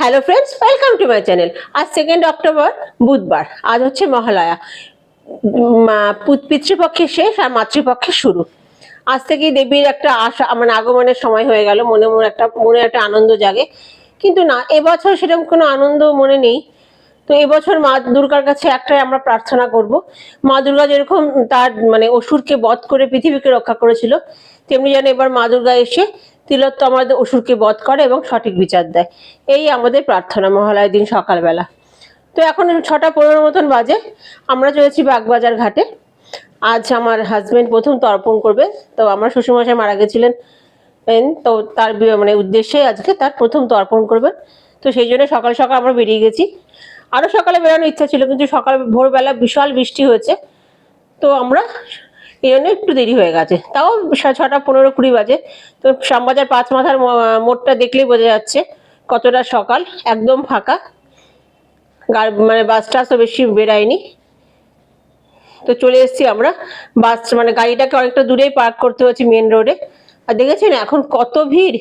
Hello friends welcome to my channel আজ second October বুধবার। আজ হচ্ছে মহালয়া। পিতৃপক্ষের শেষ আর মাতৃপক্ষের শুরু। আজ থেকেই দেবীর একটা আশা মানে আগমনের সময় হয়ে গেল। মনে মনে একটা মনে একটা আনন্দ জাগে। কিন্তু না, এবছর সেরকম কোনো আনন্দ মনে নেই। তো এবছর মা দুর্গার কাছে একটাই আমরা প্রার্থনা করব। মা দুর্গা যেরকম তার মানে অসুরকে বধ করে পৃথিবীকে রক্ষা করেছিল, তেমনি যেন এবার মা দুর্গা এসে তিলোত্তম আমাদের অসুরকে বধ করে এবং সঠিক বিচার দেয়। এই আমাদের প্রার্থনা মহালয়ের দিন সকালবেলা। তো এখন ছটা পনেরো মতন বাজে। আমরা চলেছি বাগবাজার ঘাটে। আজ আমার হাজব্যান্ড প্রথম তর্পণ করবে তো আমার শ্বশুরমশাই মারা গেছিলেন। তো তার মানে উদ্দেশ্যে আজকে তার প্রথম তর্পণ করবেন। তো সেই জন্য সকাল সকাল আমরা বেরিয়ে গেছি। আরও সকালে বেরোনোর ইচ্ছা ছিল, কিন্তু সকাল ভোরবেলা বিশাল বৃষ্টি হয়েছে। তো আমরা এই জন্য একটু দেরি হয়ে গেছে। তাও ছটা পনেরো কুড়ি বাজে। তো শ্যামবাজার পাঁচ মাথার মোড়টা দেখলেই বোঝা যাচ্ছে কতটা সকাল, একদম ফাঁকা। মানে বাস টাসও বেশি বেরায়নি। তো চলে এসেছি আমরা বাস মানে গাড়িটাকে অনেকটা দূরেই পার্ক করতে হচ্ছে মেন রোডে আর দেখেছেন এখন কত ভিড়?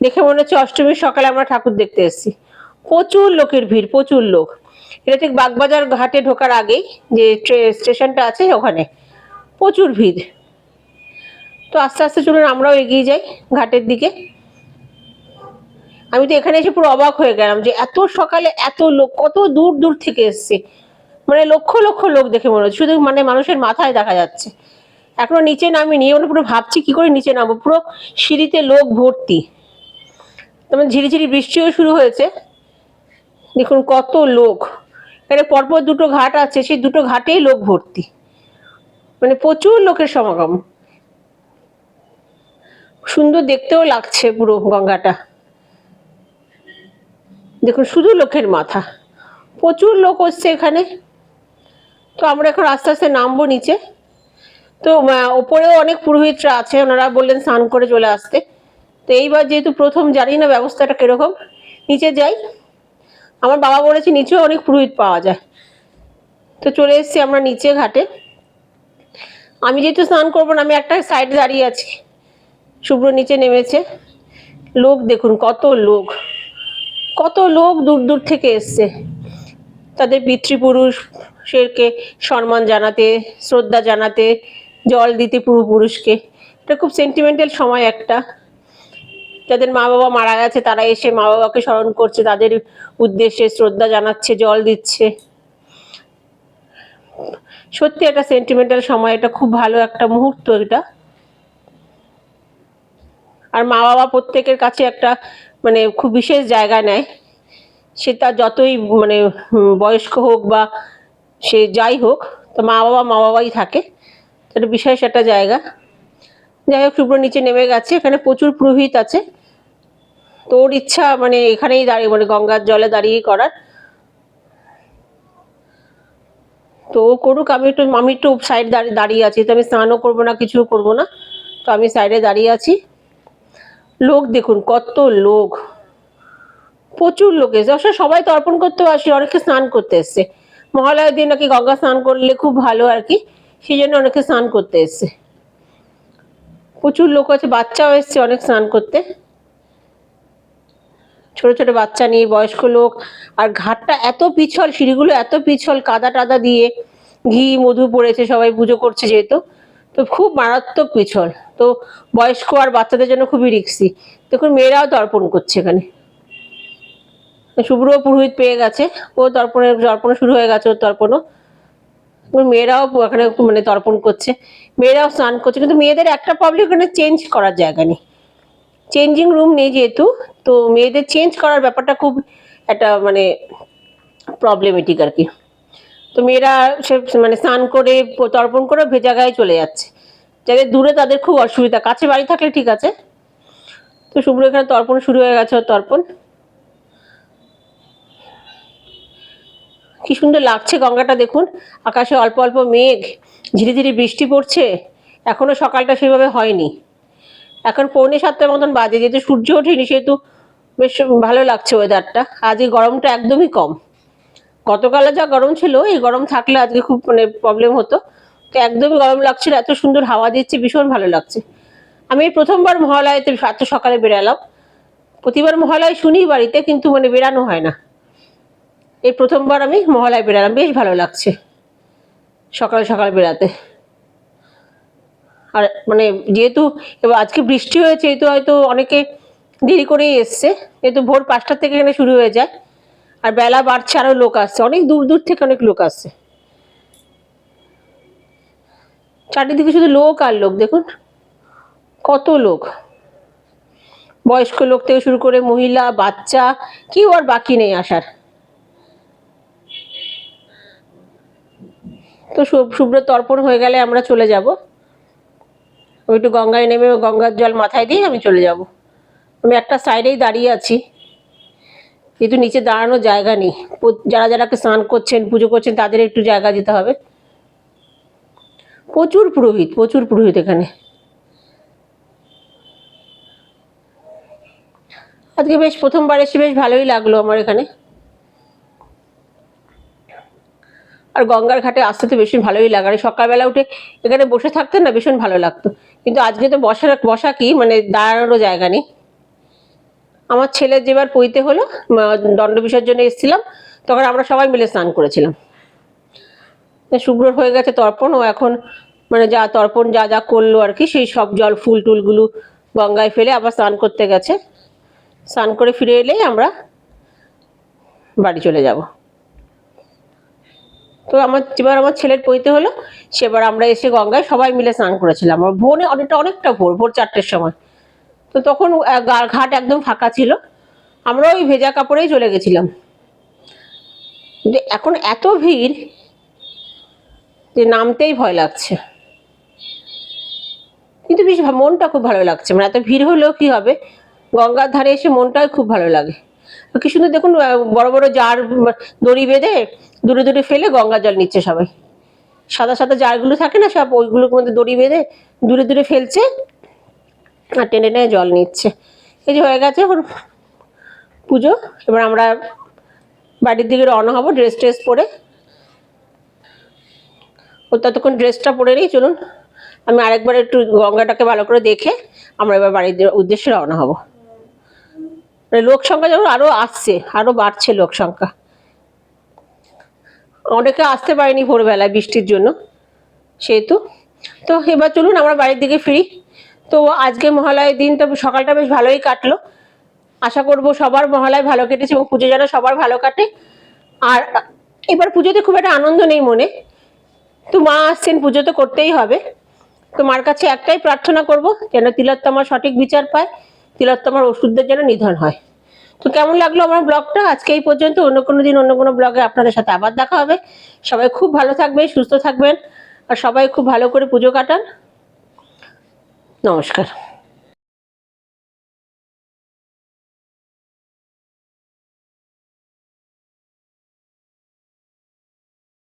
দেখে মনে হচ্ছে অষ্টমীর সকালে আমরা ঠাকুর দেখতে এসেছি। প্রচুর লোকের ভিড়, প্রচুর লোক। এটা ঠিক বাগবাজার ঘাটে ঢোকার আগেই যে স্টেশনটা আছে ওখানে। প্রচুর ভিড়। তো আস্তে আস্তে চলুন আমরাও এগিয়ে যাই ঘাটের দিকে। আমি তো এখানে এসে পুরো অবাক হয়ে গেলাম যে এত সকালে এত লোক, কত দূর দূর থেকে এসছে। মানে লক্ষ লক্ষ লোক দেখে মনে হচ্ছে, শুধু মানে মানুষের মাথায় দেখা যাচ্ছে। এখনও নিচে নামি মানে পুরো ভাবছি কি করে নিচে নামবো, পুরো সিঁড়িতে লোক ভর্তি। তেমন ঝিরিঝিরি বৃষ্টিও শুরু হয়েছে। দেখুন কত লোক। এখানে পরপর দুটো ঘাট আছে, সেই দুটো ঘাটেই লোক ভর্তি। মানে প্রচুর লোকের সমাগম। সুন্দর দেখতেও লাগছে পুরো গঙ্গাটা। দেখুন, শুধু লোকের মাথা। প্রচুর লোক হচ্ছে এখানে। তো আমরা এখন আস্তে আস্তে নামবো নিচে। তো ওপরেও অনেক পুরোহিতরা আছে, ওনারা বললেন স্নান করে চলে আসতে। তো এইবার যেহেতু প্রথম, জানি না ব্যবস্থাটা কীরকম। নিচে যাই। আমার বাবা বলেছে নিচেও অনেক পুরোহিত পাওয়া যায়। তো চলে এসেছি আমরা নিচে ঘাটে। আমি যেহেতু স্নান করব না, আমি একটা সাইড দাঁড়িয়ে আছি। শুভ্র নিচে নেমেছে। লোক দেখুন, কত লোক। কত লোক দূর দূর থেকে এসছে। তাদের পিতৃপুরুষেরকে সম্মান জানাতে, শ্রদ্ধা জানাতে, জল দিতে পূর্বপুরুষকে এটা খুব সেন্টিমেন্টাল সময় একটা। যাদের মা বাবা মারা গেছে, তারা এসে মা বাবাকে স্মরণ করছে, তাদের উদ্দেশ্যে শ্রদ্ধা জানাচ্ছে, জল দিচ্ছে। সত্যি একটা সেন্টিমেন্টাল সময়, এটা খুব ভালো একটা মুহূর্ত এটা। আর মা বাবা প্রত্যেকের কাছে একটা মানে খুব বিশেষ জায়গা নেয়। সে তার যতই মানে বয়স্ক হোক বা সে যাই হোক, তো মা বাবা মা বাবাই থাকে এটা বিশেষ একটা জায়গা। যাই হোক, শুভ্র নিচে নেমে গেছে, এখানে প্রচুর পুরোহিত আছে। তোর ইচ্ছা মানে এখানেই দাঁড়িয়ে মানে গঙ্গার জলে দাঁড়িয়ে করার। তো ও করুক, আমি একটু আমি একটু সাইড দাঁড়িয়ে দাঁড়িয়ে আছি, তো আমি স্নানও করব না, কিছু করব না। তো আমি সাইডে দাঁড়িয়ে আছি। লোক দেখুন, কত লোক। প্রচুর লোক এসে, অবশ্য সবাই তর্পণ করতে আসে, অনেকে স্নান করতে এসছে। মহালয়ার দিন নাকি গঙ্গা স্নান করলে খুব ভালো আর কি, সেই জন্য অনেকে স্নান করতে এসছে। প্রচুর লোক আছে, বাচ্চাও এসছে অনেক স্নান করতে। ছোট ছোট বাচ্চা নিয়ে বয়স্ক লোক আর ঘাটটা এত পিছল, সিঁড়িগুলো এত পিছল, কাদা টাদা দিয়ে ঘি, মধু পড়েছে সবাই পুজো করছে যেহেতু। তো খুব মারাত্মক পিছল। তো বয়স্ক আর বাচ্চাদের জন্য খুবই রিক্সি। দেখুন, মেয়েরাও তর্পণ করছে এখানে। শুভ্র পুরোহিত পেয়ে গেছে। ও তর্পণের তর্পণ শুরু হয়ে গেছে ওর তর্পণও। মেয়েরাও এখানে মানে তর্পণ করছে। মেয়েরাও স্নান করছে, কিন্তু মেয়েদের একটা প্রবলেম এখানে চেঞ্জ করার জায়গা নেই। চেঞ্জিং রুম নেই যেহেতু, তো মেয়েদের চেঞ্জ করার ব্যাপারটা খুব একটা মানে প্রবলেমেটিক আর কি। তো মেয়েরা সে মানে স্নান করে, তর্পণ করে ভেজা গায়ে চলে যাচ্ছে। যাদের দূরে তাদের খুব অসুবিধা, কাছে বাড়ি থাকলে ঠিক আছে। তো শুভ্র এখানে তর্পণ শুরু হয়ে গেছে তর্পণ। কি সুন্দর লাগছে গঙ্গাটা দেখুন। আকাশে অল্প অল্প মেঘ ঝিরি ধীরে বৃষ্টি পড়ছে। এখনও সকালটা সেভাবে হয়নি। এখন পৌনে সাতটার মতন বাজে, যেহেতু সূর্য ওঠেনি, সেহেতু বেশ ভালো লাগছে ওয়েদারটা আজকে গরমটা একদমই কম। গতকালে যা গরম ছিল, এই গরম থাকলে আজকে খুব মানে প্রবলেম হতো। তো একদমই গরম লাগছিল এত সুন্দর হাওয়া দিচ্ছে, ভীষণ ভালো লাগছে। আমি প্রথমবার মহালয়াতে এত সকালে বেরালাম। প্রতিবার মহালয় শুনি বাড়িতে, কিন্তু মানে বেরানো হয় না। এই প্রথমবার আমি মহালয় বেরালাম, বেশ ভালো লাগছে সকাল সকাল বেরাতে। আর মানে যেহেতু এবার আজকে বৃষ্টি হয়েছে, এই তো হয়তো অনেকে দেরি করেই এসছে। যেহেতু ভোর পাঁচটার থেকে এখানে শুরু হয়ে যায়। আর বেলা বাড়ছে আরও লোক আসছে। অনেক দূর দূর থেকে অনেক লোক আসছে। চারিদিকে শুধু লোক আর লোক, দেখুন। কত লোক। বয়স্ক লোক থেকে শুরু করে মহিলা, বাচ্চা, কেউ আর বাকি নেই আসার। তো শুভ্র তর্পণ হয়ে গেলে আমরা চলে যাব। একটু গঙ্গায় নেমে গঙ্গার জল মাথায় দিয়ে আমি চলে যাব। আমি একটা সাইডেই দাঁড়িয়ে আছি। যেহেতু নিচে দাঁড়ানোর জায়গা নেই। যারা যারা স্নান করছেন, পুজো করছেন, তাদের একটু জায়গা দিতে হবে। প্রচুর পুরোহিত প্রচুর পুরোহিত এখানে। আজকে বেশ প্রথমবার এসে বেশ ভালোই লাগল আমার এখানে। আর গঙ্গার ঘাটে আসতে তো ভীষণ ভালোই লাগে। আর সকালবেলা উঠে এখানে বসে থাকতে না ভীষণ ভালো লাগতো। কিন্তু আজকে তো বসার, বসা কি? মানে দাঁড়ানোরও জায়গা নেই। আমার ছেলে যেবার পইতে হলো দণ্ড বিসর্জনে এসেছিলাম, তখন আমরা সবাই মিলে স্নান করেছিলাম। শুভ্রর হয়ে গেছে তর্পণ, ও এখন মানে যা তর্পণ, যা যা করল আর কি, সেই সব জল, ফুল টুলগুলো গঙ্গায় ফেলে আবার স্নান করতে গেছে। স্নান করে ফিরে এলেই আমরা বাড়ি চলে যাব। তো আমার, যেবার আমার ছেলের পইতে হলো, সেবার আমরা এসে গঙ্গায় সবাই মিলে স্নান করেছিলাম। আর ভোরে অনেকটা অনেকটা ভোর ভোর চারটের সময়। তো তখন ঘাট একদম ফাঁকা ছিল। আমরা ওই ভেজা কাপড়েই চলে গেছিলাম। এখন এত ভিড় যে নামতেই ভয় লাগছে। কিন্তু বেশ মনটা খুব ভালো লাগছে। মানে এত ভিড় হলেও কি হবে? গঙ্গার ধারে এসে মনটাই খুব ভালো লাগে। কি সুন্দর দেখুন বড় বড় জার দড়ি বেঁধে দূরে দূরে ফেলে গঙ্গা জল নিচ্ছে সবাই। সাদা সাদা জারগুলো থাকে না সব, ওইগুলোর মধ্যে দড়ি বেঁধে দূরে দূরে ফেলছে আর টেনে টেনে জল নিচ্ছে। এই যে হয়ে গেছে এখন পুজো, এবার আমরা বাড়ির দিকে রওনা হব ড্রেস ট্রেস পরে। ও ততক্ষণ ড্রেসটা পরে নিই, চলুন। আমি আরেকবার একটু গঙ্গাটাকে ভালো করে দেখে আমরা এবার বাড়ির উদ্দেশ্যে রওনা হব। মানে লোক সংখ্যা যেমন আরও আসছে, আরও বাড়ছে লোক সংখ্যা। অনেকে আসতে পারেনি ভোরবেলায় বৃষ্টির জন্য, সেহেতু। তো এবার চলুন আমরা বাড়ির দিকে ফিরি। তো আজকে মহালয়ের দিন তো সকালটা বেশ ভালোই কাটলো। আশা করব সবার মহালয় ভালো কেটেছে এবং পুজো যেন সবার ভালো কাটে। আর এবার পুজোতে খুব একটা আনন্দ নেই মনে। তো মা আসছেন, পুজো তো করতেই হবে। তো মার কাছে একটাই প্রার্থনা করব, যেন তিলোত্তমার সঠিক বিচার পায়। তিলোত্তমার ওষুধদের যেন নিধন হয়। তো কেমন লাগল আমার ব্লগটা? আজকে এই পর্যন্ত। অন্য কোনো দিন অন্য কোনো ব্লগে আপনাদের সাথে আবার দেখা হবে। সবাই খুব ভালো থাকবেন, সুস্থ থাকবেন। আর সবাই খুব ভালো করে পুজো কাটান। নমস্কার।